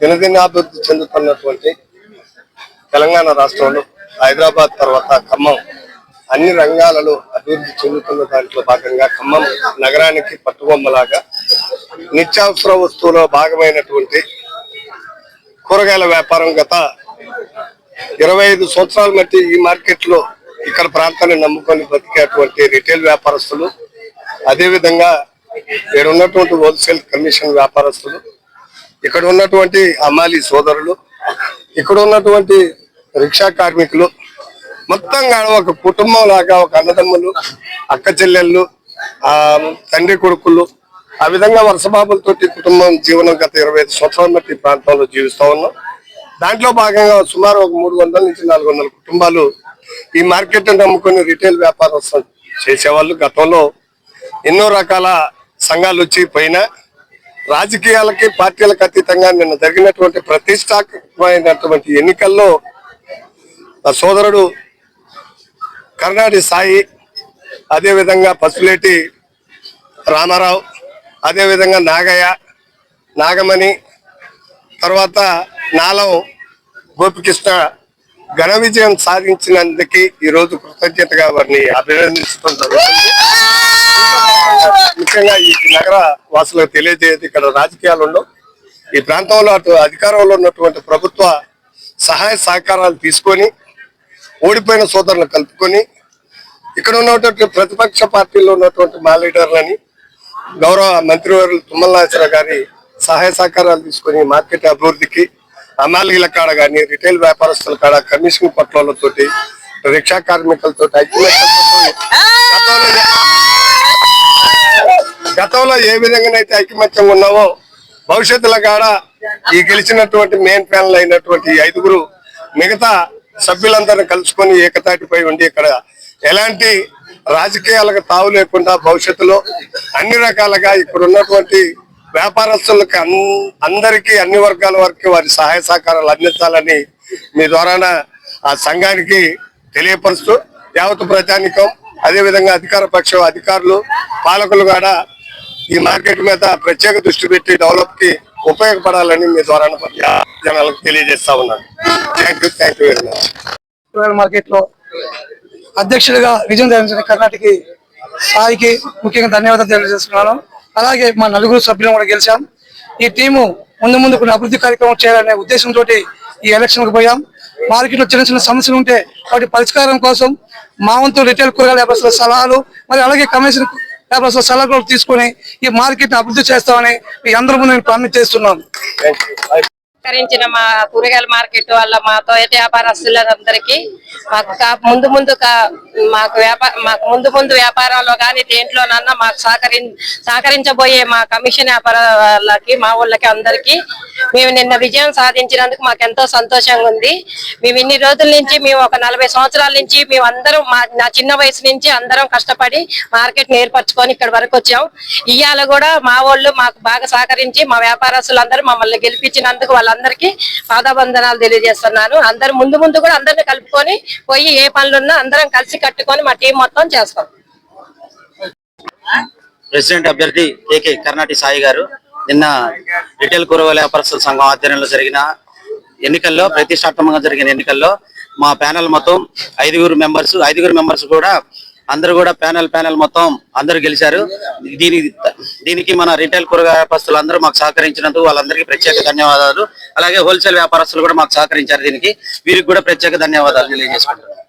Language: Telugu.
దినదినాభివృద్ధి చెందుతున్నటువంటి తెలంగాణ రాష్ట్రంలో హైదరాబాద్ తర్వాత ఖమ్మం అన్ని రంగాలలో అభివృద్ధి చెందుతున్న దాంట్లో భాగంగా ఖమ్మం నగరానికి పట్టుబొమ్మలాగా నిత్యావసర వస్తువులో భాగమైనటువంటి కూరగాయల వ్యాపారం గత ఇరవై ఐదు సంవత్సరాల మట్టి ఈ మార్కెట్లో ఇక్కడ ప్రాంతాన్ని నమ్ముకొని బతికేటువంటి రిటైల్ వ్యాపారస్తులు అదేవిధంగా ఇక్కడ ఉన్నటువంటి హోల్సేల్ కమిషన్ వ్యాపారస్తులు ఇక్కడ ఉన్నటువంటి అమాలి సోదరులు ఇక్కడ ఉన్నటువంటి రిక్షా కార్మికులు మొత్తంగా ఒక కుటుంబం లాగా ఒక అన్నదమ్ములు అక్క చెల్లెళ్ళు ఆ తండ్రి కొడుకులు ఆ విధంగా వరుసబాబులతో కుటుంబం జీవనం గత ఇరవై ఐదు సంవత్సరాల బట్టి ప్రాంతంలో జీవిస్తూ ఉన్నాం. దాంట్లో భాగంగా సుమారు ఒక మూడు వందల నుంచి నాలుగు వందల కుటుంబాలు ఈ మార్కెట్ నమ్ముకుని రిటైల్ వ్యాపారం చేసేవాళ్ళు. గతంలో ఎన్నో రకాల సంఘాలు వచ్చి పోయినా రాజకీయాలకి పార్టీలకు అతీతంగా నిన్న జరిగినటువంటి ప్రతిష్టాత్మకమైనటువంటి ఎన్నికల్లో నా సోదరుడు కర్ణాటి సాయి అదేవిధంగా పసులేటి రామారావు అదేవిధంగా నాగయ్య నాగమణి తర్వాత నాలం గోపికృష్ణ ఘన విజయం సాధించినందుకు ఈ రోజు కృతజ్ఞతగా వారిని అభినందించడం జరుగుతుంది ముఖ్యంగా ఈ నగర వాసులకు తెలియజేయదు ఇక్కడ రాజకీయాలు ఉండవు. ఈ ప్రాంతంలో అటు అధికారంలో ఉన్నటువంటి ప్రభుత్వ సహాయ సహకారాలు తీసుకొని ఓడిపోయిన సోదరులు కలుపుకొని ఇక్కడ ఉన్నటువంటి ప్రతిపక్ష పార్టీలో ఉన్నటువంటి మా లీడర్లని గౌరవ మంత్రివర్యులు తుమ్మల నాగేశ్వరరావు గారి సహాయ సహకారాలు తీసుకొని మార్కెట్ అభివృద్ధికి అమాలీల కాడ కానీ రిటైల్ వ్యాపారస్తుల కాడ కమిషన్ పట్లతోటి రిక్షా కార్మికులతో గతంలో ఏ విధంగానైతే ఐకమత్యం ఉన్నామో భవిష్యత్తులో కాడ ఈ గెలిచినటువంటి మెయిన్ ప్యానల్ అయినటువంటి ఐదుగురు మిగతా సభ్యులందరిని కలుసుకొని ఏకతాటిపై ఉండి ఇక్కడ ఎలాంటి రాజకీయాలకు తావు లేకుండా భవిష్యత్తులో అన్ని రకాలుగా ఇక్కడ ఉన్నటువంటి వ్యాపారస్తులకు అందరికీ అన్ని వర్గాల వరకు వారి సహాయ సహకారాలు అందించాలని మీ ద్వారాన ఆ సంఘానికి తెలియపరుస్తూ యావత్ ప్రజానికం అదేవిధంగా అధికార పక్షం అధికారులు పాలకులు కూడా ఈ మార్కెట్ మీద ప్రత్యేక దృష్టి పెట్టి డెవలప్కి ఉపయోగపడాలని మీ ద్వారా జనాలకు తెలియజేస్తా ఉన్నాను. Thank you thank you very much. మార్కెట్లో అధ్యక్షుడిగా విజయం సాధించిన కర్ణాటక సాయికి ముఖ్యంగా ధన్యవాదాలు తెలియజేస్తున్నాను. అలాగే మా నలుగురు సభ్యులను కూడా గెలిచాం. ఈ టీము ముందు ముందు కొన్ని అభివృద్ధి కార్యక్రమం చేయాలనే ఉద్దేశంతో ఈ ఎలక్షన్కు పోయాం. మార్కెట్లో చిన్న చిన్న సమస్యలు ఉంటే వాటి పరిష్కారం కోసం మా వంతు రిటైల్ కూరగాయల వ్యాపారస్తుల సలహాలు మరి అలాగే కమిషన్ వ్యాపారస్తుల సలహాలు తీసుకొని ఈ మార్కెట్ని అభివృద్ధి చేస్తామని మీ అందరి ముందు నేను ప్రామిస్ చేస్తున్నాను. సహకరించిన మా కూరగాయల మార్కెట్ వల్ల మా తోట వ్యాపారస్తులందరికీ మాకు ముందు ముందు మాకు వ్యాపార మాకు ముందు ముందు వ్యాపారంలో కానీ దేంట్లోనన్నా మాకు సహకరి సహకరించబోయే మా కమిషన్ వ్యాపారాలకి మా ఊళ్ళకి అందరికీ మేము నిన్న విజయం సాధించినందుకు మాకు ఎంతో సంతోషంగా ఉంది. మేము ఇన్ని రోజుల నుంచి మేము ఒక నలభై సంవత్సరాల నుంచి మేము అందరం మా నా చిన్న వయసు నుంచి అందరం కష్టపడి మార్కెట్ ఏర్పరచుకొని ఇక్కడ వరకు వచ్చాం. ఇవాళ కూడా మా వాళ్ళు మాకు బాగా సహకరించి మా వ్యాపారస్తులందరూ మమ్మల్ని గెలిపించినందుకు వాళ్ళందరికీ పాదాబంధనాలు తెలియజేస్తున్నాను. అందరు ముందు ముందు కూడా అందరిని కలుపుకొని పోయి ఏ పనులున్నా అందరం కలిసి కట్టుకొని మా టీం మొత్తం చేస్తాం. ప్రెసిడెంట్ అభ్యర్థి కేకే కర్ణాటి సాయి గారు నిన్న రిటైల్ కూరగాయల వ్యాపారస్తుల సంఘం ఆధ్వర్యంలో జరిగిన ఎన్నికల్లో ప్రతిష్టాత్మకంగా జరిగిన ఎన్నికల్లో మా ప్యానెల్ మొత్తం ఐదుగురు మెంబర్స్ ఐదుగురు మెంబర్స్ కూడా అందరూ కూడా ప్యానెల్ ప్యానెల్ మొత్తం అందరూ గెలిచారు. దీని దీనికి మన రిటైల్ కూరగాయ వ్యాపారస్తులు అందరూ మాకు సహకరించినందుకు వాళ్ళందరికీ ప్రత్యేక ధన్యవాదాలు. అలాగే హోల్సేల్ వ్యాపారస్తులు కూడా మాకు సహకరించారు దీనికి. వీరికి కూడా ప్రత్యేక ధన్యవాదాలు తెలియజేసుకుంటున్నాను.